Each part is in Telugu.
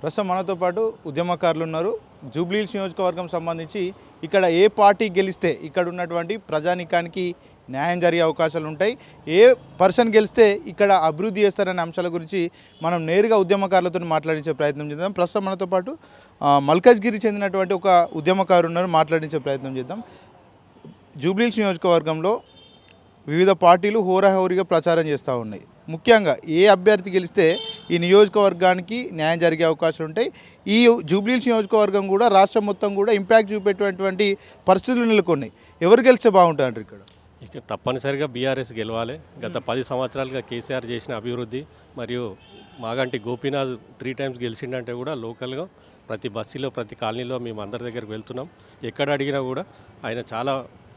ప్రస్తుతం మనతో పాటు ఉద్యమకారులు ఉన్నారు. జూబ్లీహిల్స్ నియోజకవర్గం సంబంధించి ఇక్కడ ఏ పార్టీ గెలిస్తే ఇక్కడ ఉన్నటువంటి ప్రజానికానికి న్యాయం జరిగే అవకాశాలు ఉంటాయి. ఏ పర్సన్ గెలిస్తే ఇక్కడ అభివృద్ధి చేస్తారనే అంశాల గురించి మనం నేరుగా ఉద్యమకారులతో మాట్లాడించే ప్రయత్నం చేద్దాం. ప్రస్తుతం మనతో పాటు మల్కజ్గిరి చెందినటువంటి ఒక ఉద్యమకారు ఉన్నారు. మాట్లాడించే ప్రయత్నం చేద్దాం. జూబ్లీహిల్స్ నియోజకవర్గంలో వివిధ పార్టీలు హోరాహోరీగా ప్రచారం చేస్తూ ఉన్నాయి. ముఖ్యంగా ఏ అభ్యర్థి గెలిస్తే ఈ నియోజకవర్గానికి న్యాయం జరిగే అవకాశం ఉంటాయి. ఈ జూబ్లీహిల్స్ నియోజకవర్గం కూడా రాష్ట్రం మొత్తం కూడా ఇంపాక్ట్ చూపేటటువంటి పరిస్థితులు నెలకొన్నాయి. ఎవరు గెలిస్తే బాగుంటారు ఇక్కడ? ఇక తప్పనిసరిగా బీఆర్ఎస్ గెలవాలి. గత పది సంవత్సరాలుగా కేసీఆర్ చేసిన అభివృద్ధి మరియు మాగంటి గోపీనాథ్ త్రీ టైమ్స్ గెలిచిండంటే కూడా లోకల్గా ప్రతి బస్సులో ప్రతి కాలనీలో మేము అందరి దగ్గరికి వెళ్తున్నాం. ఎక్కడ అడిగినా కూడా ఆయన చాలా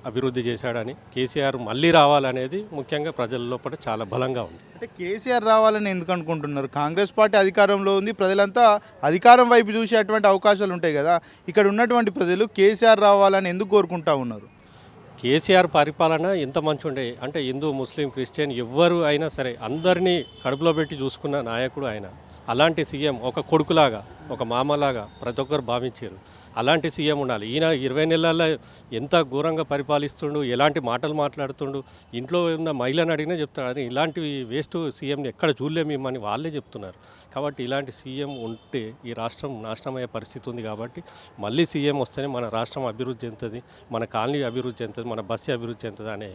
అభివృద్ధి చేశాడని కేసీఆర్ మళ్ళీ రావాలనేది ముఖ్యంగా ప్రజల లోపల చాలా బలంగా ఉంది. అంటే కేసీఆర్ రావాలని ఎందుకు అనుకుంటున్నారు? కాంగ్రెస్ పార్టీ అధికారంలో ఉంది ప్రజలంతా అధికారం వైపు చూసేటువంటి అవకాశాలు ఉంటాయి కదా. ఇక్కడ ఉన్నటువంటి ప్రజలు కేసీఆర్ రావాలని ఎందుకు కోరుకుంటా ఉన్నారు? కేసీఆర్ పరిపాలన ఎంత మంచి ఉండే అంటే హిందూ ముస్లిం క్రిస్టియన్ ఎవ్వరు అయినా సరే అందరినీ కడుపులో పెట్టి చూసుకున్న నాయకుడు ఆయన. అలాంటి సీఎం ఒక కొడుకులాగా ఒక మామలాగా ప్రతి ఒక్కరు భావించారు. అలాంటి సీఎం ఉండాలి. ఈయన ఇరవై నెలల్లో ఎంత ఘోరంగా పరిపాలిస్తుండు ఎలాంటి మాటలు మాట్లాడుతుండు ఇంట్లో ఉన్న మహిళను అడిగినా చెప్తాడు. అని ఇలాంటి వేస్ట్ సీఎంని ఎక్కడ చూడలేము వాళ్ళే చెప్తున్నారు. కాబట్టి ఇలాంటి సీఎం ఉంటే ఈ రాష్ట్రం నాశనం అయ్యే పరిస్థితి ఉంది కాబట్టి మళ్ళీ సీఎం వస్తేనే మన రాష్ట్రం అభివృద్ధి చెందుతుంది మన కాలనీ అభివృద్ధి చెందుతుంది మన బస్సు అభివృద్ధి చెందుతుంది అనే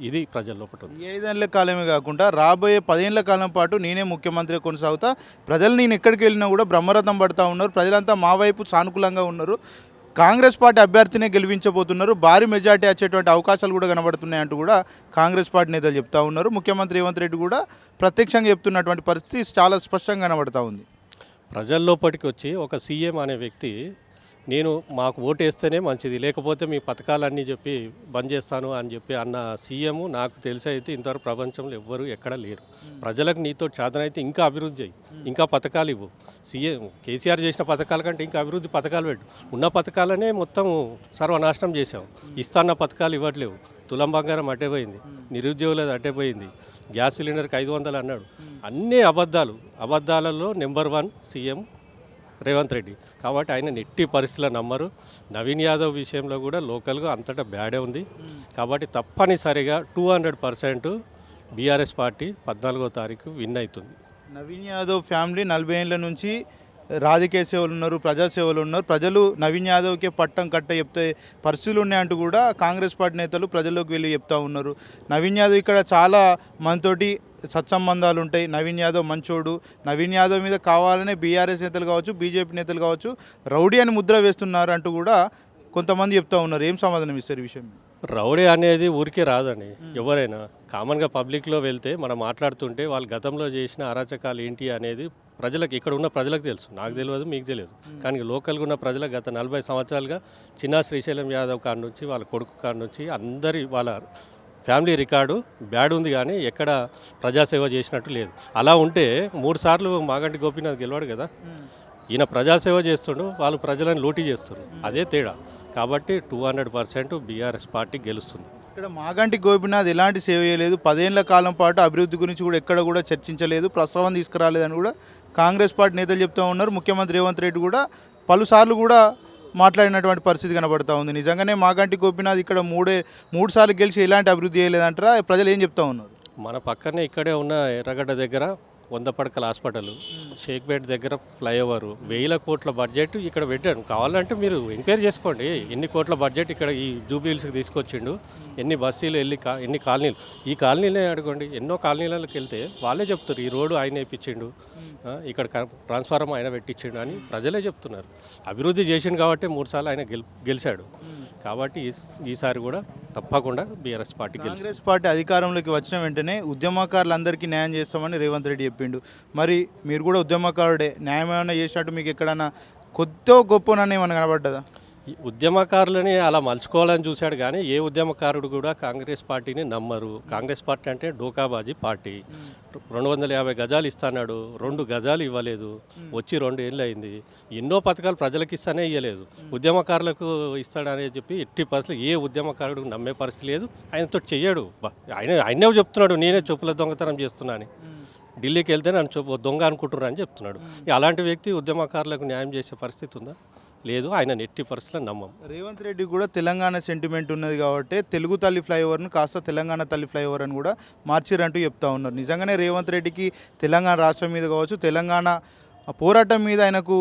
ఇది ప్రజల లోపల ఐదేళ్ళ కాలమే కాకుండా రాబోయే పదేళ్ళ కాలం పాటు నేనే ముఖ్యమంత్రి కొనసాగుతా. ప్రజలు నేను ఎక్కడికి వెళ్ళినా కూడా బ్రహ్మరథం పడతా ఉన్నారు. ప్రజలంతా మా వైపు సానుకూలంగా ఉన్నారు. కాంగ్రెస్ పార్టీ అభ్యర్థినే గెలిపించబోతున్నారు. భారీ మెజార్టీ వచ్చేటువంటి అవకాశాలు కూడా కనబడుతున్నాయి అంటూ కూడా కాంగ్రెస్ పార్టీ నేతలు చెప్తా ఉన్నారు. ముఖ్యమంత్రి రేవంత్ రెడ్డి కూడా ప్రత్యక్షంగా చెప్తున్నటువంటి పరిస్థితి చాలా స్పష్టంగా కనబడతా ఉంది. ప్రజల లోపలికి వచ్చి ఒక సీఎం అనే వ్యక్తి నేను మాకు ఓటు వేస్తేనే మంచిది. లేకపోతే మీ పథకాలన్నీ చెప్పి బంద్ చేస్తాను అని చెప్పి అన్న సీఎం నాకు తెలిసి అయితే ఇంతవరకు ప్రపంచంలో ఎవ్వరు ఎక్కడ లేరు. ప్రజలకు నీతో చేతనైతే ఇంకా అభివృద్ధి చేయి ఇంకా పథకాలు ఇవ్వు. సీఎం కేసీఆర్ చేసిన పథకాల కంటే ఇంకా అభివృద్ధి పథకాలు పెట్టు. ఉన్న పథకాలనే మొత్తం సర్వనాశనం చేసావు ఇస్తాన్న పథకాలు ఇవ్వట్లేవు. తులం బంగారం అట్టే పోయింది. నిరుద్యోగులది అట్టే పోయింది. గ్యాస్ సిలిండర్కి ఐదు వందలు అన్నాడు. అన్నీ అబద్ధాలు. అబద్ధాలలో number one CM Revanth Reddy. కాబట్టి ఆయన నెట్టి పరిస్థితుల నమ్మరు. నవీన్ యాదవ్ విషయంలో కూడా లోకల్గా అంతటా బ్యాడే ఉంది. కాబట్టి తప్పనిసరిగా two hundred percent BRS party పద్నాలుగో తారీఖు విన్ అవుతుంది. నవీన్ యాదవ్ ఫ్యామిలీ నలభై ఏళ్ళ నుంచి రాజకీయ సేవలు ఉన్నారు ప్రజాసేవలు ఉన్నారు. ప్రజలు నవీన్ యాదవ్కే పట్టం కట్ట చెప్తే పరిస్థితులు ఉన్నాయంటూ కూడా కాంగ్రెస్ పార్టీ నేతలు ప్రజల్లోకి వెళ్ళి చెప్తా ఉన్నారు. నవీన్ యాదవ్ ఇక్కడ చాలా మనతోటి సత్సంబంధాలు ఉంటాయి. నవీన్ యాదవ్ మంచోడు. నవీన్ యాదవ్ మీద కావాలనే బీఆర్ఎస్ నేతలు కావచ్చు బీజేపీ నేతలు కావచ్చు రౌడీ అని ముద్ర వేస్తున్నారు అంటూ కూడా కొంతమంది చెప్తా ఉన్నారు. ఏం సమాధానం ఇస్తారు ఈ విషయం రౌడీ అనేది ఊరికే రాదండి. ఎవరైనా కామన్గా పబ్లిక్లో వెళ్తే మనం మాట్లాడుతుంటే వాళ్ళు గతంలో చేసిన అరాచకాలు ఏంటి అనేది ప్రజలకు ఇక్కడ ఉన్న ప్రజలకు తెలుసు. నాకు తెలియదు మీకు తెలియదు. కానీ లోకల్గా ఉన్న ప్రజలకు గత నలభై సంవత్సరాలుగా చిన్న శ్రీశైలం యాదవ్ కాడ నుంచి వాళ్ళ కొడుకు కాడ నుంచి అందరి వాళ్ళ ఫ్యామిలీ రికార్డు బ్యాడ్ ఉంది కానీ ఎక్కడ ప్రజాసేవ చేసినట్టు లేదు. అలా ఉంటే మూడు సార్లు మాగంటి గోపీనాథ్ గెలవాడు కదా. ఈయన ప్రజాసేవ చేస్తుండు వాళ్ళు ప్రజలను లూటీ చేస్తున్నారు అదే తేడా. కాబట్టి two hundred percent BRS party గెలుస్తుంది. ఇక్కడ మాగంటి గోపినాథ్ ఎలాంటి సేవ చేయలేదు. పదేళ్ళ కాలం పాటు అభివృద్ధి గురించి కూడా ఎక్కడ కూడా చర్చించలేదు. ప్రస్తావన తీసుకురాలేదని కూడా కాంగ్రెస్ పార్టీ నేతలు చెప్తా ఉన్నారు. ముఖ్యమంత్రి రేవంత్ రెడ్డి కూడా పలుసార్లు కూడా మాట్లాడినటువంటి పరిస్థితి కనబడతా ఉంది. నిజంగానే మాగంటి గోపినాథ్ ఇక్కడ మూడే మూడు సార్లు గెలిచి ఎలాంటి అభివృద్ధి చేయలేదంటారా? ప్రజలు ఏం చెప్తా ఉన్నారు? మన పక్కనే ఇక్కడే ఉన్న ఎర్రగడ్డ దగ్గర వంద పడకల హాస్పిటల్ షేక్పేట్ దగ్గర ఫ్లైఓవర్ వేల కోట్ల బడ్జెట్ ఇక్కడ పెట్టాడు కావాలంటే మీరు ఎంక్వైరీ చేసుకోండి. ఎన్ని కోట్ల బడ్జెట్ ఇక్కడ ఈ జూబ్లీహిల్స్కి తీసుకొచ్చిండు ఎన్ని బస్సీలు కా ఎన్ని కాలనీలు. ఈ కాలనీలే అడగండి ఎన్నో కాలనీలకు వెళ్తే వాళ్ళే చెప్తారు ఈ రోడ్డు ఆయన వేయించిండు ఇక్కడ క- ట్రాన్స్ఫారం ఆయన పెట్టించిండు అని ప్రజలే చెప్తున్నారు. అభివృద్ధి చేసిండు కాబట్టి మూడుసార్లు ఆయన గెల్ గెలిచాడు. కాబట్టి ఈ- ఈసారి కూడా తప్పకుండా బీఆర్ఎస్ పార్టీ కాంగ్రెస్ పార్టీ అధికారంలోకి వచ్చిన వెంటనే ఉద్యమకారులందరికీ న్యాయం చేస్తామని రేవంత్ రెడ్డి చెప్పిండు. మరి మీరు కూడా ఉద్యమకారుడే న్యాయం ఏమైనా చేసినట్టు మీకు ఎక్కడన్నా కొత్త గొప్పనని ఏమైనా కనబడ్డదా? ఉద్యమకారులని అలా మలుచుకోవాలని చూశాడు కానీ ఏ ఉద్యమకారుడు కూడా కాంగ్రెస్ పార్టీని నమ్మరు. కాంగ్రెస్ పార్టీ అంటే డోకాబాజీ పార్టీ. రెండు వందల యాభై గజాలు ఇస్తాడు రెండు గజాలు ఇవ్వలేదు. వచ్చి రెండు ఏళ్ళు అయింది. ఎన్నో పథకాలు ప్రజలకు ఇస్తానే ఇవ్వలేదు ఉద్యమకారులకు ఇస్తాడని చెప్పి ఎట్టి పరిస్థితులు ఏ ఉద్యమకారుడు నమ్మే పరిస్థితి లేదు. ఆయనతో చెయ్యడు. ఆయన ఆయనే చెప్తున్నాడు. నేనే చెప్పుల దొంగతనం చేస్తున్నా అని ఢిల్లీకి వెళ్తే నన్ను దొంగ అనుకుంటున్నారు అని చెప్తున్నాడు అలాంటి వ్యక్తి ఉద్యమకారులకు న్యాయం చేసే పరిస్థితి ఉందా? లేదు ఆయన నెట్టి పరిస్థితులు నమ్మం. రేవంత్ రెడ్డి కూడా తెలంగాణ సెంటిమెంట్ ఉన్నది కాబట్టి తెలుగు తల్లి ఫ్లైఓవర్ను కాస్త తెలంగాణ తల్లి ఫ్లైఓవర్ అని కూడా మార్చిరంటూ చెప్తా ఉన్నారు. నిజంగానే రేవంత్ రెడ్డికి తెలంగాణ రాష్ట్రం మీద కావచ్చు తెలంగాణ పోరాటం మీద ఆయనకు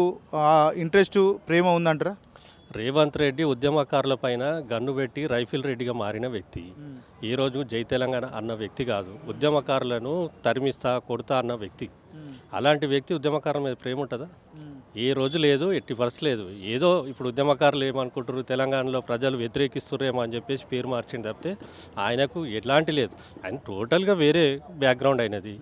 ఇంట్రెస్ట్ ప్రేమ ఉందంటారా? రేవంత్ రెడ్డి ఉద్యమకారుల పైన గన్ను పెట్టి రైఫిల్ రెడ్డిగా మారిన వ్యక్తి. ఈరోజు జై తెలంగాణ అన్న వ్యక్తి కాదు ఉద్యమకారులను తరిమిస్తా కొడతా అన్న వ్యక్తి. అలాంటి వ్యక్తి ఉద్యమకారుల మీద ప్రేమ ఉంటుందా? ఏ రోజు లేదు ఎట్టి పరిస్థితి లేదు. ఏదో ఇప్పుడు ఉద్యమకారులు ఏమనుకుంటారు తెలంగాణలో ప్రజలు వ్యతిరేకిస్తుర్రేమో అని చెప్పేసి పేరు మార్చింది తప్పితే ఆయనకు ఎలాంటి లేదు. ఆయన టోటల్గా వేరే బ్యాక్గ్రౌండ్ అయినది.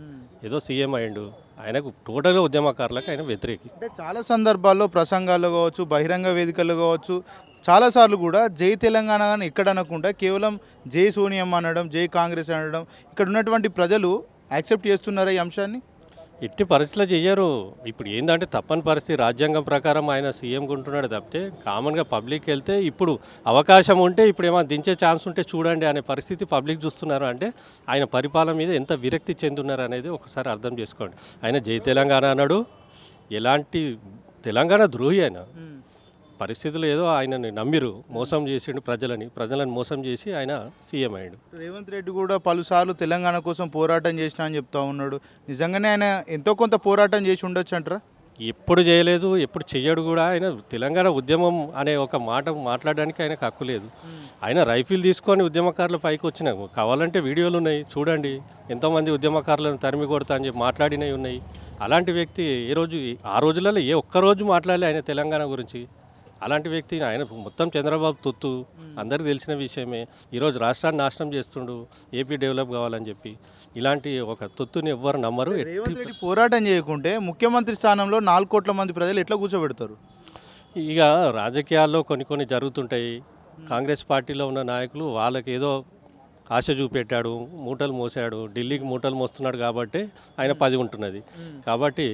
ఏదో సీఎం అయిండు. ఆయనకు టోటల్గా ఉద్యమకారులకు ఆయన వ్యతిరేకి. అంటే చాలా సందర్భాల్లో ప్రసంగాల్లో కావచ్చు బహిరంగ వేదికల్లో కావచ్చు చాలాసార్లు కూడా జై తెలంగాణ అని ఎక్కడ అనకుండా కేవలం జై సోనియమ్మ అనడం జై కాంగ్రెస్ అనడం ఇక్కడ ఉన్నటువంటి ప్రజలు యాక్సెప్ట్ చేస్తున్నారా ఈ అంశాన్ని? ఎట్టి పరిస్థితిలో చెయ్యరు. ఇప్పుడు ఏంటంటే తప్పని పరిస్థితి రాజ్యాంగం ప్రకారం ఆయన సీఎం ఉంటున్నాడు తప్పితే కామన్గా పబ్లిక్ వెళ్తే ఇప్పుడు అవకాశం ఉంటే ఇప్పుడు ఏమైనా దించే ఛాన్స్ ఉంటే చూడండి అనే పరిస్థితి పబ్లిక్ చూస్తున్నారు. అంటే ఆయన పరిపాలన మీద ఎంత విరక్తి చెందున్నారు అనేది ఒకసారి అర్థం చేసుకోండి. ఆయన జై తెలంగాణ అన్నాడు. ఎలాంటి తెలంగాణ ద్రోహి ఆయన. పరిస్థితులు ఏదో ఆయనని నమ్మిరు మోసం చేసిండు ప్రజలని ప్రజలను మోసం చేసి ఆయన సీఎం అయ్యాడు. రేవంత్ రెడ్డి కూడా పలుసార్లు తెలంగాణ కోసం పోరాటం చేసిన అని చెప్తా ఉన్నాడు. నిజంగానే ఆయన ఎంతో కొంత పోరాటం చేసి ఉండొచ్చు అంటారా? ఎప్పుడు చేయలేదు ఎప్పుడు చెయ్యడు కూడా ఆయన తెలంగాణ ఉద్యమం అనే ఒక మాట మాట్లాడడానికి ఆయనకు హక్కు లేదు. ఆయన రైఫిల్ తీసుకొని ఉద్యమకారుల పైకి వచ్చిన. కావాలంటే వీడియోలు ఉన్నాయి చూడండి. ఎంతోమంది ఉద్యమకారులను తరిమి కొడతా అని చెప్పి మాట్లాడినవి ఉన్నాయి. అలాంటి వ్యక్తి ఏ రోజు ఆ రోజులలో ఏ ఒక్క రోజు మాట్లాడలే ఆయన తెలంగాణ గురించి. అలాంటి వ్యక్తి ఆయన మొత్తం చంద్రబాబు తొత్తు. అందరికీ తెలిసిన విషయమే. ఈరోజు రాష్ట్రాన్ని నాశనం చేస్తుండు ఏపీ డెవలప్ కావాలని చెప్పి. ఇలాంటి ఒక తొత్తుని ఎవ్వరు నమ్మరు. పోరాటం చేయకుంటే ముఖ్యమంత్రి స్థానంలో నాలుగు కోట్ల మంది ప్రజలు ఎట్లా కూర్చోబెడతారు? ఇక రాజకీయాల్లో కొన్ని కొన్ని జరుగుతుంటాయి. కాంగ్రెస్ పార్టీలో ఉన్న నాయకులు వాళ్ళకి ఏదో ఆశ చూపెట్టాడు మూటలు మోసాడు. ఢిల్లీకి మూటలు మోస్తున్నాడు కాబట్టి ఆయన పది ఉంటున్నది. కాబట్టి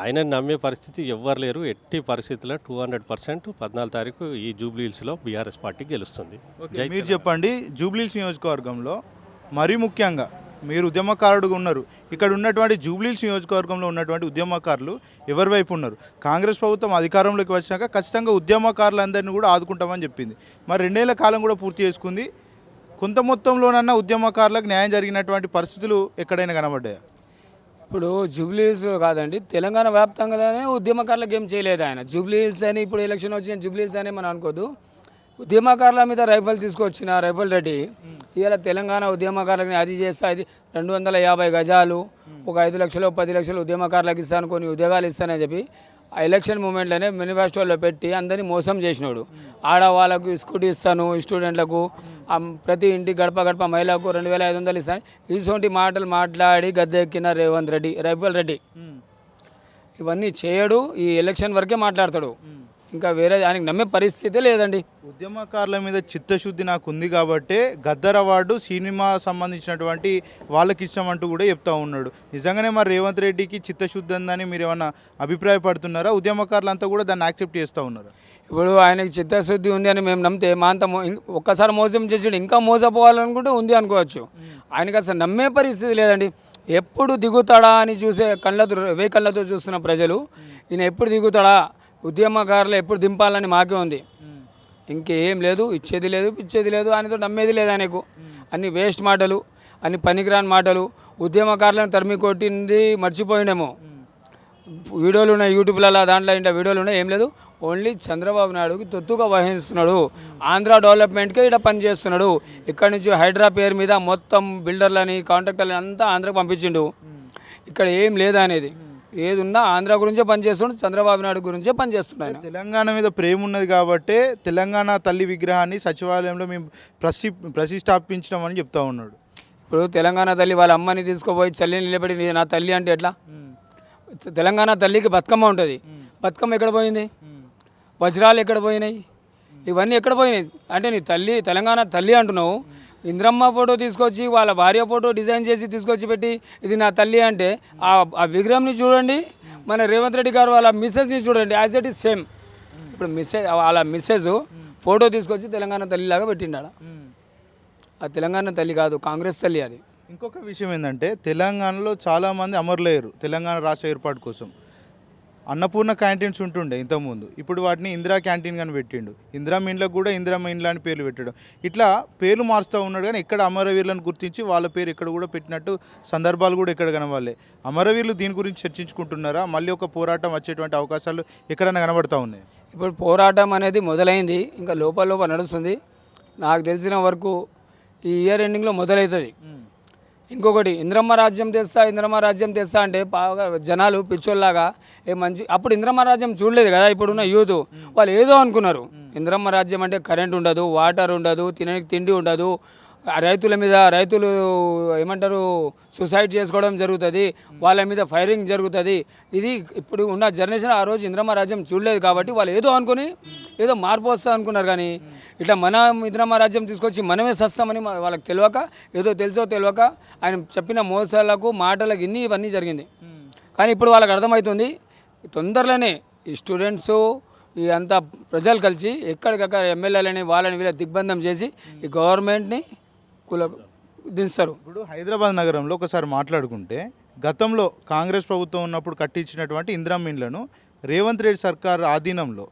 ఆయన నమ్మే పరిస్థితి ఎవ్వరు లేరు. ఎట్టి పరిస్థితుల్లో టూ హండ్రెడ్ పర్సెంట్ పద్నాలుగు తారీఖు ఈ జూబ్లీహిల్స్లో బీఆర్ఎస్ పార్టీ గెలుస్తుంది. మీరు చెప్పండి జూబ్లీల్స్ నియోజకవర్గంలో మరీ ముఖ్యంగా మీరు ఉద్యమకారుడుగా ఉన్నారు. ఇక్కడ ఉన్నటువంటి జూబ్లీల్స్ నియోజకవర్గంలో ఉన్నటువంటి ఉద్యమకారులు ఎవరి వైపు ఉన్నారు? కాంగ్రెస్ ప్రభుత్వం అధికారంలోకి వచ్చినాక ఖచ్చితంగా ఉద్యమకారులందరినీ కూడా ఆదుకుంటామని చెప్పింది. మరి రెండేళ్ళ కాలం కూడా పూర్తి చేసుకుంది. కొంత మొత్తంలోనన్నా ఉద్యమకారులకు న్యాయం జరిగినటువంటి పరిస్థితులు ఎక్కడైనా కనబడ్డాయా? ఇప్పుడు జూబ్లీహిల్స్ కాదండి తెలంగాణ వ్యాప్తంగానే ఉద్యమకారులకు ఏం చేయలేదు ఆయన. జూబ్లీహిల్స్ అని ఇప్పుడు ఎలక్షన్ వచ్చిన జూబ్లీహిల్స్ అని మనం అనుకోదు ఉద్యమకారుల మీద రైఫల్ తీసుకొచ్చిన రైఫల్ రెడ్డి ఇవాళ తెలంగాణ ఉద్యమకారులని అది చేస్తా అది రెండు వందల యాభై గజాలు ఒక ఐదు లక్షలు పది లక్షలు ఉద్యమకారులకు ఇస్తాను కొన్ని ఉద్యోగాలు ఇస్తానని చెప్పి ఎలక్షన్ మూమెంట్లోనే మేనిఫెస్టోలో పెట్టి అందరినీ మోసం చేసినాడు. ఆడవాళ్ళకు స్కూటీ ఇస్తాను స్టూడెంట్లకు ప్రతి ఇంటి గడప గడప మహిళకు రెండు వేల ఐదు వందలు ఇస్తాను. ఇటువంటి మాటలు మాట్లాడి గద్దె ఎక్కిన రేవంత్ రెడ్డి రైఫల్ రెడ్డి. ఇవన్నీ చేయడు ఈ ఎలక్షన్ వరకే మాట్లాడతాడు. ఇంకా వేరే ఆయనకి నమ్మే పరిస్థితే లేదండి. ఉద్యమకారుల మీద చిత్తశుద్ధి నాకు ఉంది కాబట్టి గద్దర్ అవార్డు సినిమా సంబంధించినటువంటి వాళ్ళకి ఇష్టమంటూ కూడా చెప్తా ఉన్నాడు. నిజంగానే మరి రేవంత్ రెడ్డికి చిత్తశుద్ధి ఉందని మీరు ఏమన్నా అభిప్రాయపడుతున్నారా? ఉద్యమకారులంతా కూడా దాన్ని యాక్సెప్ట్ చేస్తూ ఉన్నారా? ఇప్పుడు ఆయనకి చిత్తశుద్ధి ఉంది అని మేము నమ్మితే మా అంత ఒక్కసారి మోసం చేసాడు ఇంకా మోసపోవాలనుకుంటే ఉంది అనుకోవచ్చు. ఆయనకి అసలు నమ్మే పరిస్థితి లేదండి. ఎప్పుడు దిగుతాడా అని చూసే కళ్ళతో వే కళ్ళతో చూస్తున్న ప్రజలు ఈయన ఎప్పుడు దిగుతాడా? ఉద్యమకారులు ఎప్పుడు దింపాలని మాకే ఉంది. ఇంకేం లేదు ఇచ్చేది లేదు పిచ్చేది లేదు ఆయనతో నమ్మేది లేదు ఆయనకు. అన్ని వేస్ట్ మాటలు అన్ని పనికిరాని మాటలు ఉద్యమకారులను తరిమి కొట్టింది మర్చిపోయిండేమో వీడియోలు ఉన్నాయి యూట్యూబ్లలో దాంట్లో ఇంట్లో వీడియోలు ఉన్నాయి ఏం లేదు. ఓన్లీ చంద్రబాబు నాయుడుకి తొత్తుగా వహిస్తున్నాడు. ఆంధ్ర డెవలప్మెంట్కే ఇక్కడ పనిచేస్తున్నాడు. ఇక్కడ నుంచి హైడ్రా పేరు మీద మొత్తం బిల్డర్లని కాంట్రాక్టర్లని అంతా ఆంధ్రకు పంపించిండు. ఇక్కడ ఏం లేదా అనేది ఏది ఉన్నా ఆంధ్ర గురించే పనిచేస్తుండు చంద్రబాబు నాయుడు గురించే పనిచేస్తున్నాడు ఆయన. తెలంగాణ మీద ప్రేమ ఉన్నది కాబట్టి తెలంగాణ తల్లి విగ్రహాన్ని సచివాలయంలో మేము ప్రతి ప్రతిష్టాపించడం అని చెప్తా ఉన్నాడు. ఇప్పుడు తెలంగాణ తల్లి వాళ్ళ అమ్మని తీసుకుపోయి చల్లిని నిలబడి "నీ- నా తల్లి అంటే ఎట్లా? తెలంగాణ తల్లికి బతుకమ్మ ఉంటుంది. బతుకమ్మ ఎక్కడ పోయింది? వజ్రాలు ఎక్కడ పోయినాయి? ఇవన్నీ ఎక్కడ పోయినాయి? అంటే నీ తల్లి తెలంగాణ తల్లి అంటున్నావు. ఇంద్రమ్మ ఫోటో తీసుకొచ్చి వాళ్ళ భార్య ఫోటో డిజైన్ చేసి తీసుకొచ్చి పెట్టి ఇది నా తల్లి అంటే ఆ ఆ విగ్రహంని చూడండి మన రేవంత్ రెడ్డి గారు వాళ్ళ మిస్సెస్ని చూడండి యాజ్ ఇట్ ఈస్ సేమ్ ఇప్పుడు మిస్సెస్ వాళ్ళ మిస్సెస్ ఫోటో తీసుకొచ్చి తెలంగాణ తల్లిలాగా పెట్టిండాడ. ఆ తెలంగాణ తల్లి కాదు కాంగ్రెస్ తల్లి అది. ఇంకొక విషయం ఏంటంటే తెలంగాణలో చాలామంది అమరులయ్యారు తెలంగాణ రాష్ట్ర ఏర్పాటు కోసం. అన్నపూర్ణ క్యాంటీన్స్ ఉంటుండే ఇంతకుముందు. ఇప్పుడు వాటిని ఇందిరా క్యాంటీన్ అని పెట్టిండు. ఇందిరా మీన్లకు కూడా ఇందిరా మీన్లు అని పేర్లు పెట్టడం. ఇట్లా పేర్లు మారుస్తూ ఉన్నాడు కానీ ఇక్కడ అమరవీరులను గుర్తించి వాళ్ళ పేరు ఇక్కడ కూడా పెట్టినట్టు సందర్భాలు కూడా ఇక్కడ కనవాలే అమరవీరులు దీని గురించి చర్చించుకుంటున్నారా? మళ్ళీ ఒక పోరాటం వచ్చేటువంటి అవకాశాలు ఎక్కడైనా కనబడతా ఉన్నాయి? ఇప్పుడు పోరాటం అనేది మొదలైంది. ఇంకా లోపల లోపల నడుస్తుంది. నాకు తెలిసిన వరకు ఈ ఇయర్ ఎండింగ్లో మొదలవుతుంది. ఇంకొకటి ఇంద్రమ్మ రాజ్యం తెస్తా ఇంద్రమ్మ రాజ్యం తెస్తా అంటే బాగా జనాలు పిచ్చోళ్ళలాగా ఏ మంచి అప్పుడు ఇంద్రమ్మ రాజ్యం చూడలేదు కదా ఇప్పుడున్న యూత్. వాళ్ళు ఏదో అనుకున్నారు. ఇంద్రమ్మ రాజ్యం అంటే కరెంట్ ఉండదు వాటర్ ఉండదు తినడానికి తిండి ఉండదు. రైతుల మీద రైతులు ఏమంటారు సూసైడ్ చేసుకోవడం జరుగుతుంది వాళ్ళ మీద ఫైరింగ్ జరుగుతుంది. ఇది ఇప్పుడు ఉన్న జనరేషన్ ఆ రోజు ఇంద్రమ్మ రాజ్యం చూడలేదు కాబట్టి వాళ్ళు ఏదో అనుకుని ఏదో మార్పు వస్తుంది అనుకున్నారు కానీ ఇట్లా మన ఇంద్రమ్మ రాజ్యం తీసుకొచ్చి మనమే సస్తామని వాళ్ళకి తెలియక ఏదో తెలుసో తెలియక ఆయన చెప్పిన మోసాలకు మాటలకు ఇన్ని ఇవన్నీ జరిగింది. కానీ ఇప్పుడు వాళ్ళకి అర్థమవుతుంది తొందరలోనే ఈ స్టూడెంట్స్ ఈ అంతా ప్రజలు కలిసి ఎక్కడికక్కడ ఎమ్మెల్యేలని వాళ్ళని వీళ్ళ దిగ్బంధం చేసి ఈ గవర్నమెంట్ని కుల దించారు. ఇప్పుడు హైదరాబాద్ నగరంలో ఒకసారి మాట్లాడుకుంటే గతంలో కాంగ్రెస్ ప్రభుత్వం ఉన్నప్పుడు కట్టించినటువంటి ఇందిరా మిన్లను రేవంత్ రెడ్డి సర్కార్ ఆధీనంలో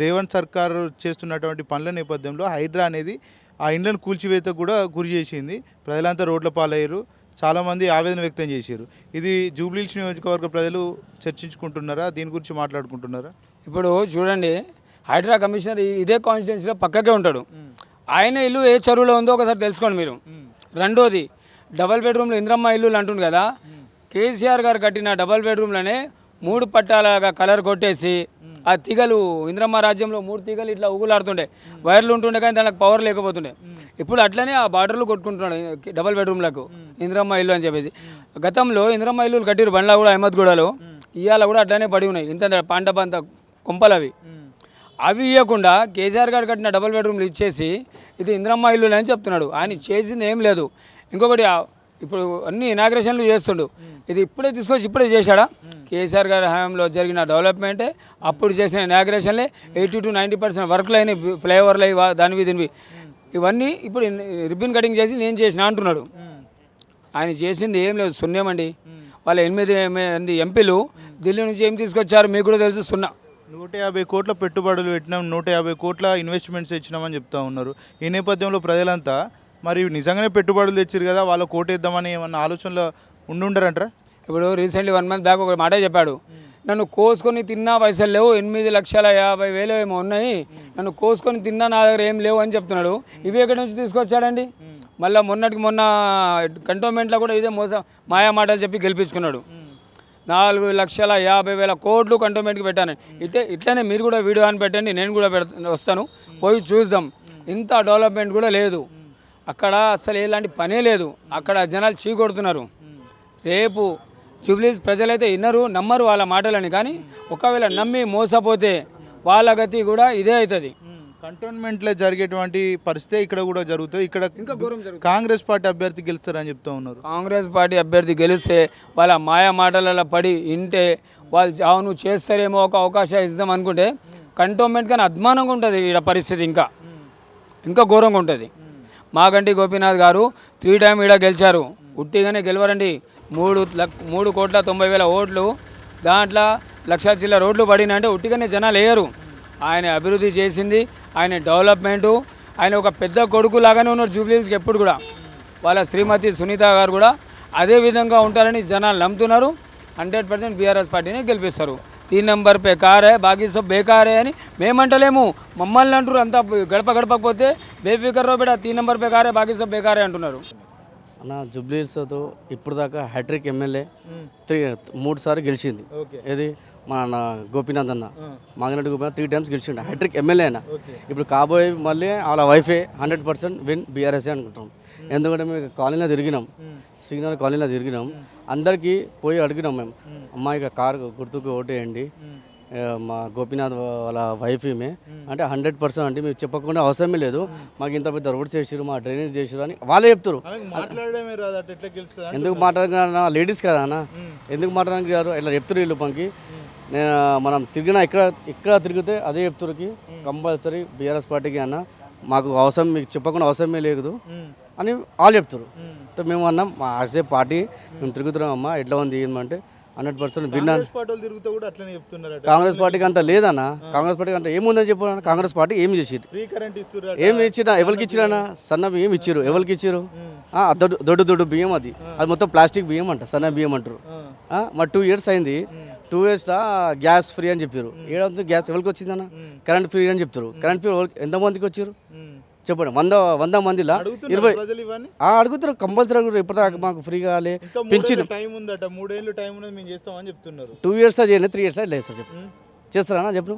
రేవంత్ సర్కార్ చేస్తున్నటువంటి పనుల నేపథ్యంలో హైడ్రా అనేది ఆ ఇండ్లను కూల్చివేతకు కూడా గురి చేసింది. ప్రజలంతా రోడ్ల పాలయ్యారు. చాలామంది ఆవేదన వ్యక్తం చేశారు. ఇది జూబ్లీహిల్స్ నియోజకవర్గ ప్రజలు చర్చించుకుంటున్నారా? దీని గురించి మాట్లాడుకుంటున్నారా? ఇప్పుడు చూడండి హైడ్రా కమిషనర్ ఇదే కాన్స్టిట్యున్సీలో పక్కకే ఉంటాడు. ఆయన ఇల్లు ఏ చెరువులో ఉందో ఒకసారి తెలుసుకోండి మీరు. రెండోది డబల్ బెడ్రూమ్లు ఇంద్రమ్మ ఇల్లు అంటుంది కదా? కేసీఆర్ గారు కట్టిన డబల్ బెడ్రూమ్లోనే మూడు పట్టాలగా కలర్ కొట్టేసి ఆ తీగలు ఇంద్రమ్మ రాజ్యంలో మూడు తీగలు ఇట్లా ఊగులాడుతుండే. వైర్లు ఉంటుండే కానీ దానికి పవర్ లేకపోతుండే. ఇప్పుడు అట్లనే ఆ బార్డర్లు కొట్టుకుంటున్నాడు డబల్ బెడ్రూమ్లకు ఇంద్రమ్మ ఇల్లు అని చెప్పేసి. గతంలో ఇంద్రమ్మ ఇల్లు కట్టిరు బండ్లా కూడా అహ్మద్గూడలో. ఇవాళ కూడా అట్లనే పడి ఉన్నాయి. ఇంత పంట కొంపలు అవి. అవి ఇవ్వకుండా కేసీఆర్ గారు కట్టిన డబల్ బెడ్రూమ్లు ఇచ్చేసి ఇది ఇంద్రమ్మ ఇల్లు అని చెప్తున్నాడు. ఆయన చేసింది ఏం లేదు. ఇంకొకటి ఇప్పుడు అన్ని ఇనాగ్రేషన్లు చేస్తుండు. ఇది ఇప్పుడే తీసుకొచ్చి ఇప్పుడే చేశాడా? కేసీఆర్ గారి హయాంలో జరిగిన డెవలప్మెంటే అప్పుడు చేసిన ఇనాగ్రేషన్లే ఎయిటీ టు నైంటీ పర్సెంట్ వర్క్లు అయినాయి ఫ్లైఓవర్లు అవి దాని దానివి దీనివి ఇవన్నీ ఇప్పుడు రిబ్బన్ కటింగ్ చేసి నేను చేసిన అంటున్నాడు. ఆయన చేసింది ఏం లేదు శూన్యమండి వాళ్ళ ఎనిమిది మంది ఎంపీలు ఢిల్లీ నుంచి ఏం తీసుకొచ్చారు మీకు కూడా తెలుసు సున్నా. నూట యాభై కోట్ల పెట్టుబడులు పెట్టినాం నూట యాభై కోట్ల ఇన్వెస్ట్మెంట్స్ ఇచ్చినామని చెప్తా ఉన్నారు. ఈ నేపథ్యంలో ప్రజలంతా మరి నిజంగానే పెట్టుబడులు తెచ్చారు కదా వాళ్ళ కోటేద్దామని ఏమన్నా ఆలోచనలో ఉండుండరంటారా? ఇప్పుడు రీసెంట్లీ వన్ మంత్ బ్యాక్ ఒక మాట చెప్పాడు. నన్ను కోసుకొని తిన్నా పైసలు లేవు ఎనిమిది లక్షల యాభై వేలు ఏమో ఉన్నాయి. నన్ను కోసుకొని తిన్నా నా దగ్గర ఏం లేవు అని చెప్తున్నాడు. ఇవి ఎక్కడి నుంచి తీసుకొచ్చాడండి? మళ్ళీ మొన్నటికి మొన్న కంటోన్మెంట్లో కూడా ఇదే మోసం మాయా మాటలు చెప్పి గెలిపించుకున్నాడు. నాలుగు లక్షల యాభై వేల కోట్లు కంటోన్మెంట్కి పెట్టాను. ఇట్లే ఇట్లనే మీరు కూడా వీడియో అని పెట్టండి నేను కూడా పెడతా వస్తాను. పోయి చూద్దాం. ఇంత డెవలప్మెంట్ కూడా లేదు. అక్కడ అసలు ఎలాంటి పనే లేదు. అక్కడ జనాలు చీకొడుతున్నారు. రేపు జూబ్లీస్ ప్రజలైతే విన్నరు నమ్మరు వాళ్ళ మాటలని. కానీ ఒకవేళ నమ్మి మోసపోతే వాళ్ళ గతి కూడా ఇదే అవుతుంది. కంటోన్మెంట్లో జరిగేటువంటి పరిస్థితి ఇక్కడ కూడా జరుగుతుంది. ఇక్కడ కాంగ్రెస్ పార్టీ అభ్యర్థి గెలుస్తారని చెప్తా ఉన్నారు. కాంగ్రెస్ పార్టీ అభ్యర్థి గెలిస్తే వాళ్ళ మాయా మాటలలో పడి ఇంటే వాళ్ళు అవును చేస్తారేమో ఒక అవకాశం ఇద్దాం అనుకుంటే కంటోన్మెంట్ కానీ అద్మానంగా ఉంటుంది ఈడ పరిస్థితి ఇంకా. ఇంకా ఘోరంగా ఉంటుంది. మాగంటి గోపీనాథ్ గారు త్రీ టైం ఈడ గెలిచారు. ఉట్టిగానే గెలవరండి. మూడు మూడు కోట్ల తొంభై వేల ఓట్లు. దాంట్లో లక్ష చిల్ల రోడ్లు పడినంటే ఉట్టిగానే జనాలు వేయరు. ఆయన అభివృద్ధి చేసింది ఆయన డెవలప్మెంటు. ఆయన ఒక పెద్ద కొడుకు లాగానే ఉన్నారు జూబ్లీస్కి ఎప్పుడు కూడా. వాళ్ళ శ్రీమతి సునీత గారు కూడా అదే విధంగా ఉంటారని జనాలు నమ్ముతున్నారు. హండ్రెడ్ పర్సెంట్ బీఆర్ఎస్ పార్టీని గెలిపిస్తారు. తీన్ నెంబర్ పే కారే బాకీ సబ్ బేకారే అని మేమంటలేము మమ్మల్ని అంటారు అంతా గడప గడపకపోతే బేఫికర్ రో బేటా తీన్ నెంబర్ పే కారే బాకీ సబ్ బేకారే అంటున్నారు. అన్న జుబ్లీస్తో ఇప్పుడు దాకా హ్యాట్రిక్ ఎమ్మెల్యే త్రీ మూడు సార్లు గెలిచింది. ఓకే. ఏది మన గోపీనాథ్ అన్న. మాగినట్టు గోపీనాథ్ త్రీ టైమ్స్ గెలిచిండు. హ్యాట్రిక్ ఎమ్మెల్యే అయినా ఇప్పుడు కాబోయే మళ్ళీ వాళ్ళ వైఫే హండ్రెడ్ పర్సెంట్ విన్ బీఆర్ఎస్ అనుకుంటాం ఎందుకంటే మేము కాలనీలో తిరిగినాం. సిగ్నల్ కాలనీలో తిరిగినాం. అందరికీ పోయి అడిగినాం మేము. అమ్మాయి కార్ గుర్తుకు ఓటేయండి. మా గోపీనాథ్ వాళ్ళ వైఫ్ ఈమె. అంటే హండ్రెడ్ పర్సెంట్ అంటే మీరు చెప్పకుండా అవసరమే లేదు. మాకు ఇంత పెద్ద రోడ్ చేసిరు మా డ్రైనేజ్ చేసిరు అని వాళ్ళే చెప్తారు ఎందుకు మాట్లాడుతున్నా లేడీస్ కదా అన్న. ఎందుకు మాట్లాడడానికి ఇట్లా చెప్తారు వీళ్ళు పంకి నేను మనం తిరిగినా ఇక్కడ ఇక్కడ తిరిగితే అదే చెప్తురికి కంపల్సరీ బీఆర్ఎస్ పార్టీకి అన్న మాకు అవసరం మీకు చెప్పకుండా అవసరమే లేదు. అని వాళ్ళు చెప్తారు మేము. అన్నాం మా ఆసే పార్టీ మేము తిరుగుతున్నాం అమ్మా ఎట్లా ఉంది ఏమంటే హండ్రెడ్ పర్సెంట్ విన్నాను. కాంగ్రెస్ పార్టీకి అంత లేదన్న కాంగ్రెస్ పార్టీకి అంత ఏముందని చెప్పు కాంగ్రెస్ పార్టీ ఏం చేసిరు ఫ్రీ కరెంట్ ఇస్తున్నారు ఏం ఇచ్చినా ఎవరికి ఇచ్చిరానా సన్న బియ్యం ఇచ్చిరు ఎవరికి ఇచ్చిరు దొడ్డు దొడ్డు దొడ్డు బియ్యం అది. అది మొత్తం ప్లాస్టిక్ బియ్యం అంట సన్న బియ్యం అంటారు. మరి టూ ఇయర్స్ అయింది. టూ ఇయర్స్ గ్యాస్ ఫ్రీ అని చెప్పారు. ఏడవుతుంది గ్యాస్ ఎవరికి వచ్చిందన్న? కరెంట్ ఫ్రీ అని చెప్తారు. కరెంట్ ఫ్రీ ఎంతమందికి వచ్చారు? చెప్పండి. వంద వంద మందిలా? ఇరవై అడుగుతారు కంపల్సరీ అడుగుతారు ఇప్పటిదాకా మాకు ఫ్రీ కావాలి పెన్షన్ మూడేళ్ళ టైం ఉందట. మూడేళ్ళు టైం ఉన్నది మేము చేస్తామని చెప్తున్నారు. టూ ఇయర్స్లో చేయండి త్రీ ఇయర్స్లో ఇట్లా చేస్తారు చెప్పు. చేస్తారా చెప్పు.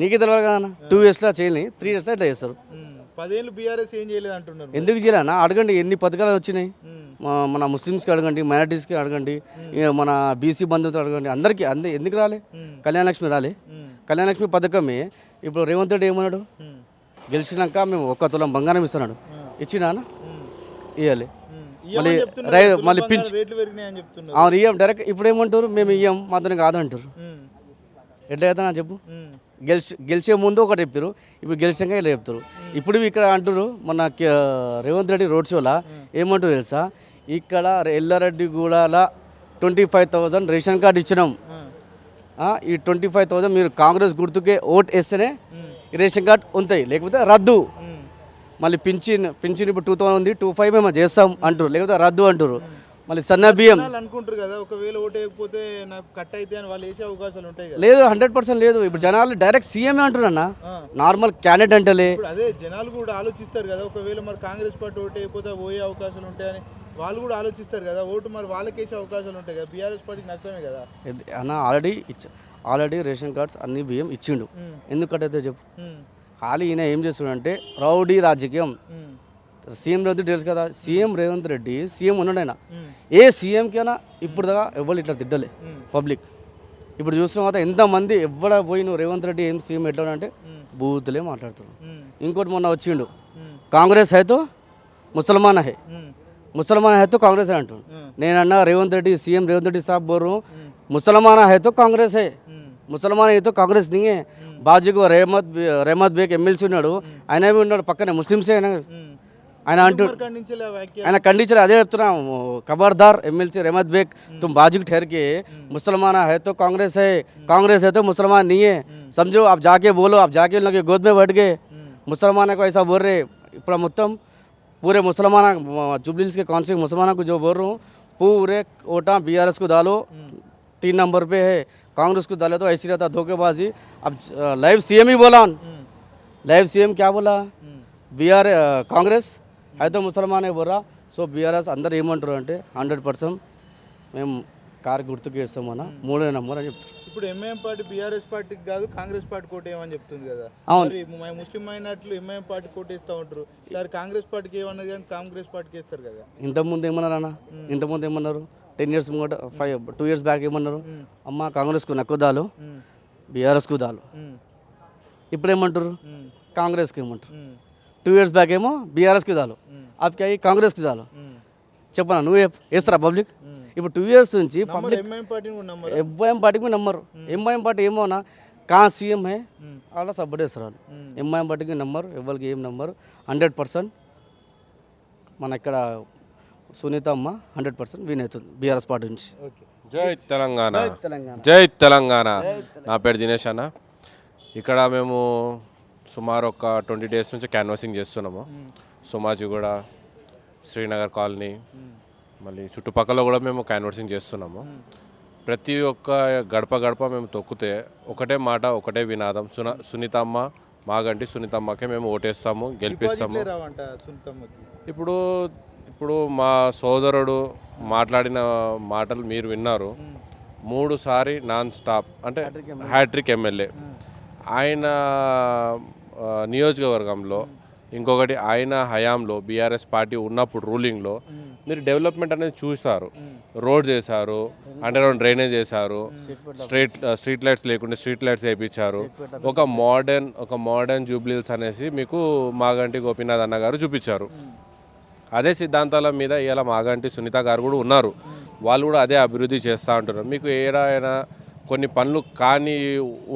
నీకే తెలియదు కదా టూ ఇయర్స్లో చేయాలి త్రీ ఇయర్స్లో ఇట్లా చేస్తారు. పదేళ్ళు బీఆర్ఎస్ ఏం చేయలేదు అంటున్నారు ఎందుకు చేయాలన్నా అడగండి ఎన్ని పథకాలు వచ్చినాయి? మన ముస్లిమ్స్కి అడగండి మైనార్టీస్కి అడగండి మన బీసీ బంధువులతో అడగండి అందరికీ అందే ఎందుకు రాలే? ఉమ్, కళ్యాణ లక్ష్మి రాలే? ఉమ్, కళ్యాణ లక్ష్మి పథకమే ఇప్పుడు రేవంత్ రెడ్డి ఏమన్నాడు? గెలిచినాక మేము ఒక్క తులం బంగారం ఇస్తున్నాడు. ఇచ్చినా ఇవ్వాలి. మళ్ళీ రై- మళ్ళీ చెప్తున్నారు. అవును ఇయ్యం డైరెక్ట్ ఇప్పుడు ఏమంటారు మేము ఇయ్యం మాత్రం కాదంటారు. ఎట్లా అవుతా చెప్పు? గెలిచి గెలిచే ముందు ఒకటి చెప్పారు ఇప్పుడు గెలిచాక ఇలా చెప్తారు ఇప్పుడు ఇక్కడ అంటారు మన రేవంత్ రెడ్డి రోడ్ షోలా ఏమంటారు తెలుసా? ఇక్కడ Yellareddy గూడాల twenty five thousand ration card ఇచ్చినాం. ఈ ట్వంటీ ఫైవ్ థౌజండ్ మీరు కాంగ్రెస్ గుర్తుకే ఓట్ వేస్తేనే రేషన్ కార్డు ఉంటాయి లేకపోతే రద్దు. మళ్ళీ పింఛన్ పింఛన్ ఇప్పుడు టూ థౌసండ్ ఉంది టూ ఫైవ్ మేము చేస్తాం అంటారు లేకపోతే రద్దు అంటారు మళ్ళీ సన్న బియ్యం. అనుకుంటారు కదా ఒకవేళ ఓటు వేయకపోతే నాకు కట్ అయితే అని వాళ్ళు వేసే అవకాశాలు ఉంటాయి లేదు హండ్రెడ్ పర్సెంట్ లేదు. ఇప్పుడు జనాలు డైరెక్ట్ సీఎమే అంటారన్న ఆ. నార్మల్ క్యాండిడేట్ అంటలే. అదే జనాలు కూడా ఆలోచిస్తారు కదా ఒకవేళ మరి కాంగ్రెస్ పార్టీ ఓటు వేయకపోతే పోయే అవకాశాలు ఉంటాయని వాళ్ళు కూడా ఆలోచిస్తారు కదా ఓటు మరి వాళ్ళకి వేసే అవకాశాలు ఉంటాయి కదా బీఆర్ఎస్ పార్టీకి నష్టమే కదా. అన్న ఆల్రెడీ ఇచ్చ ఆల్రెడీ రేషన్ కార్డ్స్ అన్ని బియ్యం ఇచ్చిండు. ఉమ్, ఎందుకు కట్టయితే చెప్పు. ఖాళీ ఈయన ఏం చేస్తున్నాడంటే రౌడీ రాజకీయం. సీఎం రెడ్డి తెలుసు కదా సీఎం రేవంత్ రెడ్డి సీఎం ఉన్నాడైనా ఏ సీఎంకైనా ఇప్పుడు దాకా ఎవరు ఇట్లా తిట్టలే పబ్లిక్. ఇప్పుడు చూసిన తర్వాత ఎంతమంది ఎవడ పోయి నువ్వు రేవంత్ రెడ్డి ఏం సీఎం ఎట్లా అంటే బూతులే మాట్లాడుతున్నావు ఇంకోటి మొన్న వచ్చిండు. కాంగ్రెస్ హైతో ముసల్మాన్ హై. ముసల్మాన్ హైతో కాంగ్రెస్ హై అంటాడు. నేనన్నా రేవంత్ రెడ్డి సీఎం రేవంత్ రెడ్డి సాబ్ బోరు ముసల్మాన్ హైతో కాంగ్రెస్ హై. ముసల్మాన్ హైతో కాంగ్రెస్ దిగే. బాజీకు రేమత్ రేమత్ బేగ్ ఎమ్మెల్సీ ఉన్నాడు. ఆయన ఉన్నాడు? పక్కనే ముస్లింసే అయినా. ఆయన అంటూ అక్కడి నుంచి ఇలా వ్యాఖ్య ఆయన ఖండించారు అదే చెప్తున్నా ఖబర్దార్ ఎమ్మెల్సీ రేమత్ బేగ్ तुम बाजू के ठहर के मुसलमान है तो कांग्रेस है कांग्रेस है तो मुसलमान नहीं है समझो आप जाके बोलो आप जाके उन लोग के गोद में बैठ गए मुसलमान को ऐसा बोल रहे ఇప్పుడు మొత్తం पूरे मुसलमान जुबलिल्स के कौन से मुसलमान को जो बोल रहा हूँ पूरे वोटा बी आर एस को डालो तीन नंबर पे है कांग्रेस को डाले तो ऐसी रहता धोखेबाजी अब लाइव सीएम ही बोला लाइव सीएम क्या बोला బీ ఆర్ కాంగ్రెస్ అయితే ముసల్మానే బుర్రా సో బీఆర్ఎస్ అందరు ఏమంటారు అంటే హండ్రెడ్ పర్సెంట్ మేము కారు గుర్తుకు వేస్తామన్న మూడో నెంబర్ అని చెప్తారు. ఇప్పుడు ఎంఐఎం పార్టీ బీఆర్ఎస్ పార్టీకి కాదు కాంగ్రెస్ పార్టీ కోటేయమని చెప్తుంది కదా. అవును. ముస్లిం మైనార్టీలు ఎంఐఎం పార్టీ కోటేస్తూ ఉంటారు. సార్ కాంగ్రెస్ పార్టీకి ఏమన్నది కానీ కాంగ్రెస్ పార్టీకి వేస్తారు కదా. ఇంతకుముందు ఏమన్నారు అన్న? ఇంతకుముందు ఏమన్నారు? టెన్ ఇయర్స్ ముంగట ఫైవ్ టూ ఇయర్స్ బ్యాక్ ఏమన్నారు? అమ్మ కాంగ్రెస్కు నక్కు దాలు ఉమ్, బీఆర్ఎస్కు దాలు. ఇప్పుడు ఏమంటారు కాంగ్రెస్కి ఏమంటారు? టూ ఇయర్స్ బ్యాక్ ఏమో బీఆర్ఎస్కి దాలు ఆప్కి అయ్యి కాంగ్రెస్కి దాలు ఉమ్, చెప్పనా నువ్వు వేస్తారా పబ్లిక్ ఉమ్. ఇప్పుడు టూ ఇయర్స్ నుంచి పబ్లిక్ ఎంఐఎం పార్టీకి నమ్మరు ఎంఐఎం పార్టీ ఏమో నా కా సీఎం హే ఉమ్, అలా సబ్బడేశ్వరాలు ఉమ్. ఎంఐఎం పార్టీకి నెంబర్ ఎవరికి ఏం నెంబర్? హండ్రెడ్ పర్సెంట్ మన ఇక్కడ సునీత అమ్మ హండ్రెడ్ పర్సెంట్ విన్ అవుతుంది బీఆర్ఎస్ పార్టీ నుంచి. ఓకే జై తెలంగాణ. తెలంగాణ. జై తెలంగాణ. నా పేరు దినేష్ అన్న. ఇక్కడ మేము సుమారు ఒక ట్వంటీ డేస్ నుంచి క్యాన్వాసింగ్ చేస్తున్నాము. సోమాజిగూడ శ్రీనగర్ కాలనీ మళ్ళీ చుట్టుపక్కల కూడా మేము క్యాన్వాసింగ్ చేస్తున్నాము. ప్రతి ఒక్క గడప గడప మేము తొక్కితే ఒకటే మాట ఒకటే వినాదం. సున సునీతమ్మ మాగంటి సునీతమ్మకే మేము ఓటేస్తాము గెలిపిస్తాము. ఇప్పుడు ఇప్పుడు మా సోదరుడు మాట్లాడిన మాటలు మీరు విన్నారు. మూడు సారి నాన్ స్టాప్ అంటే హ్యాట్రిక్ ఎమ్మెల్యే. ఆయన నియోజకవర్గంలో ఇంకొకటి ఆయన హయాంలో బీఆర్ఎస్ పార్టీ ఉన్నప్పుడు రూలింగ్లో మీరు డెవలప్మెంట్ అనేది చూస్తారు రోడ్స్ వేశారు అండర్ గ్రౌండ్ డ్రైనేజ్ వేశారు స్ట్రీట్ స్ట్రీట్ లైట్స్ లేకుండా స్ట్రీట్ లైట్స్ వేయించారు. ఒక మోడర్న్ ఒక మోడర్న్ జూబ్లీల్స్ అనేసి మీకు మాగంటి గోపీనాథ్ అన్న గారు చూపించారు. అదే సిద్ధాంతాల మీద ఇలా మాగంటి సునీత గారు కూడా ఉన్నారు. వాళ్ళు కూడా అదే అభివృద్ధి చేస్తూ ఉంటున్నారు మీకు ఏడాయినా కొన్ని పనులు కాని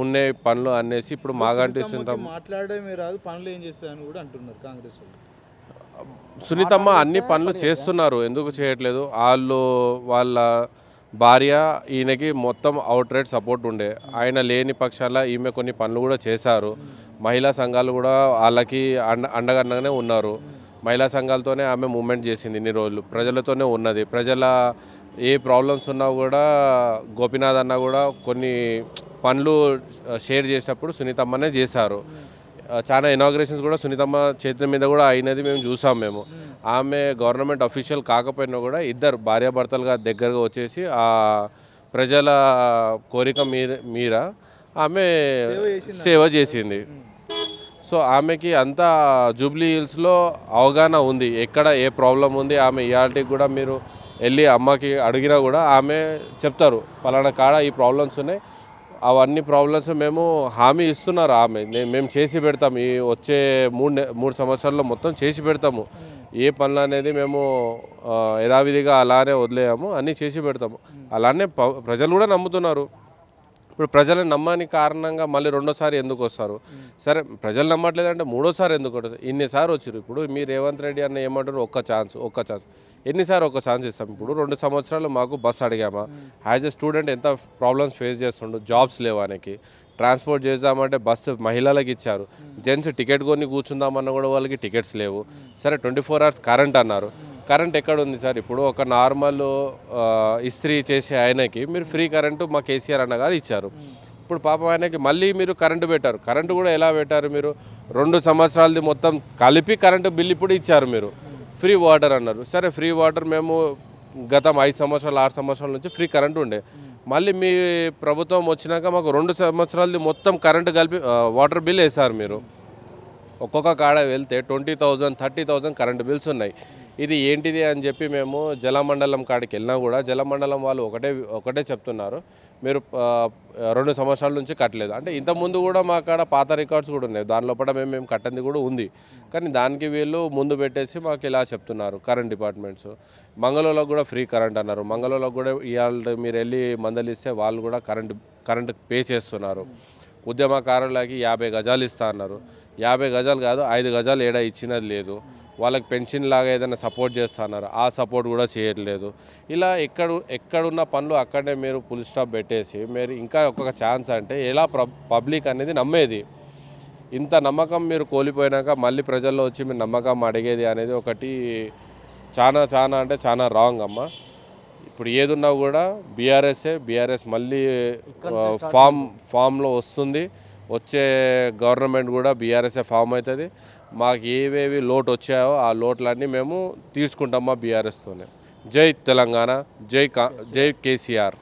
ఉండే పనులు అనేసి ఇప్పుడు మాగంటి సునీతమ్మ మాట్లాడమే రాదు పనులు ఏం చేస్తారని కూడా అంటున్నారు కాంగ్రెస్ సునీతమ్మ అన్ని పనులు చేస్తున్నారు ఎందుకు చేయట్లేదు? వాళ్ళు వాళ్ళ భార్య ఈయనకి మొత్తం అవుట్ రైట్ సపోర్ట్ ఉండే. ఆయన లేని పక్షాల ఈమె కొన్ని పనులు కూడా చేశారు. మహిళా సంఘాలు కూడా వాళ్ళకి అండ అండగండగానే ఉన్నారు. మహిళా సంఘాలతోనే ఆమె మూమెంట్ చేసింది ఇన్ని రోజులు. ప్రజలతోనే ఉన్నది. ప్రజల ఏ ప్రాబ్లమ్స్ ఉన్నా కూడా గోపీనాథ్ అన్న కూడా కొన్ని పనులు షేర్ చేసినప్పుడు సునీతమ్మనే చేశారు. చాలా ఇనాగ్రేషన్స్ కూడా సునీతమ్మ చేతుల మీద కూడా అయినది మేము చూసాం మేము. ఆమె గవర్నమెంట్ అఫీషియల్ కాకపోయినా కూడా ఇద్దరు భార్యాభర్తలుగా దగ్గరగా వచ్చేసి ఆ ప్రజల కోరిక మీర మీర ఆమె సేవ చేసింది. సో ఆమెకి అంతా జూబ్లీ హిల్స్లో అవగాహన ఉంది. ఎక్కడ ఏ ప్రాబ్లం ఉంది? ఆమె ఇయాల్టికి కూడా మీరు వెళ్ళి అమ్మకి అడిగినా కూడా ఆమె చెప్తారు పలానా కాడ ఈ ప్రాబ్లమ్స్ ఉన్నాయి. అవన్నీ ప్రాబ్లమ్స్ మేము హామీ ఇస్తున్నారు ఆమె. మేము చేసి పెడతాం. ఈ వచ్చే మూడు మూడు సంవత్సరాల్లో మొత్తం చేసి పెడతాము. ఏ పనులు అనేది మేము యథావిధిగా అలానే వదిలేయము. అన్నీ చేసి పెడతాము. అలానే ప- ప్రజలు కూడా నమ్ముతున్నారు. ఇప్పుడు ప్రజలను నమ్మని కారణంగా మళ్ళీ రెండోసారి ఎందుకు వస్తారు? సరే ప్రజలు నమ్మట్లేదంటే మూడోసారి ఎందుకు వస్తారు? ఇన్నిసార్లు వచ్చారు ఇప్పుడు మీ రేవంత్ రెడ్డి అన్న ఏమంటారు? ఒక్క ఛాన్స్ ఒక్క ఛాన్స్ ఎన్నిసార్లు ఒక ఛాన్స్ ఇస్తాం? ఇప్పుడు రెండు సంవత్సరాలు మాకు బస్ అడిగామా? యాజ్ ఎ స్టూడెంట్ ఎంత ప్రాబ్లమ్స్ ఫేస్ చేస్తుండు? జాబ్స్ లేవానికి ట్రాన్స్పోర్ట్ చేద్దామంటే బస్సు మహిళలకు ఇచ్చారు. జెంట్స్ టికెట్ కొని కూర్చుందామన్నా కూడా వాళ్ళకి టికెట్స్ లేవు. సరే ట్వంటీ ఫోర్ అవర్స్ కరెంట్ అన్నారు. కరెంట్ ఎక్కడ ఉంది సార్? ఇప్పుడు ఒక నార్మల్ ఇస్త్రీ చేసే ఆయనకి మీరు ఫ్రీ కరెంటు మా కేసీఆర్ అన్న గారు ఇచ్చారు. ఇప్పుడు పాపం ఆయనకి మళ్ళీ మీరు కరెంటు పెట్టారు. కరెంటు కూడా ఎలా పెట్టారు మీరు? రెండు సంవత్సరాలది మొత్తం కలిపి కరెంటు బిల్ ఇప్పుడు ఇచ్చారు మీరు. ఫ్రీ వాటర్ అన్నారు. సరే ఫ్రీ వాటర్ మేము గతం ఐదు సంవత్సరాలు ఆరు సంవత్సరాల నుంచి ఫ్రీ కరెంటు ఉండే. మళ్ళీ మీ ప్రభుత్వం వచ్చినాక మాకు రెండు సంవత్సరాలది మొత్తం కరెంటు కలిపి వాటర్ బిల్ వేశారు మీరు. ఒక్కొక్క కాడ వెళ్తే twenty thousand thirty thousand current bills ఉన్నాయి. ఇది ఏంటిది అని చెప్పి మేము జలమండలం కాడికి వెళ్ళినా కూడా జలమండలం వాళ్ళు ఒకటే ఒకటే చెప్తున్నారు. మీరు రెండు సంవత్సరాల నుంచి కట్టలేదు. అంటే ఇంతకుముందు కూడా మా కాడ పాత రికార్డ్స్ కూడా ఉన్నాయి. దాని లోపల మేము మేము కట్టింది కూడా ఉంది. కానీ దానికి వీళ్ళు ముందు పెట్టేసి మాకు ఇలా చెప్తున్నారు కరెంట్ డిపార్ట్మెంట్స్. మంగళూరులో కూడా ఫ్రీ కరెంట్ అన్నారు. మంగళూరులో కూడా ఇవాళ మీరు వెళ్ళి మందలిస్తే వాళ్ళు కూడా కరెంట్ కరెంట్ పే చేస్తున్నారు. ఉద్యమకారులకి యాభై గజాలు ఇస్తా అన్నారు. యాభై గజాలు కాదు ఐదు గజాలు ఏడా ఇచ్చినది లేదు. వాళ్ళకి పెన్షన్ లాగా ఏదైనా సపోర్ట్ చేస్తా అన్నారు ఆ సపోర్ట్ కూడా చేయట్లేదు. ఇలా ఎక్కడ ఎక్కడున్న పనులు అక్కడనే మీరు ఫుల్ స్టాప్ పెట్టేసి మీరు ఇంకా ఒక్కొక్క ఛాన్స్ అంటే ఎలా పబ్లిక్ అనేది నమ్మేది? ఇంత నమ్మకం మీరు కోల్పోయినాక మళ్ళీ ప్రజల్లో వచ్చి మీరు నమ్మకం అడిగేది అనేది ఒకటి చాలా చాలా అంటే చాలా రాంగ్ అమ్మ. ఇప్పుడు ఏదున్నా కూడా బీఆర్ఎస్ఏ బీఆర్ఎస్ మళ్ళీ ఫామ్ ఫామ్లో వస్తుంది. వచ్చే గవర్నమెంట్ కూడా బీఆర్ఎస్ఏ ఫామ్ అవుతుంది. మాకు ఏవేవి లోటు వచ్చాయో ఆ లోట్లన్నీ మేము తీర్చుకుంటాం మా బీఆర్ఎస్తోనే జై తెలంగాణ జై కా జై కేసీఆర్.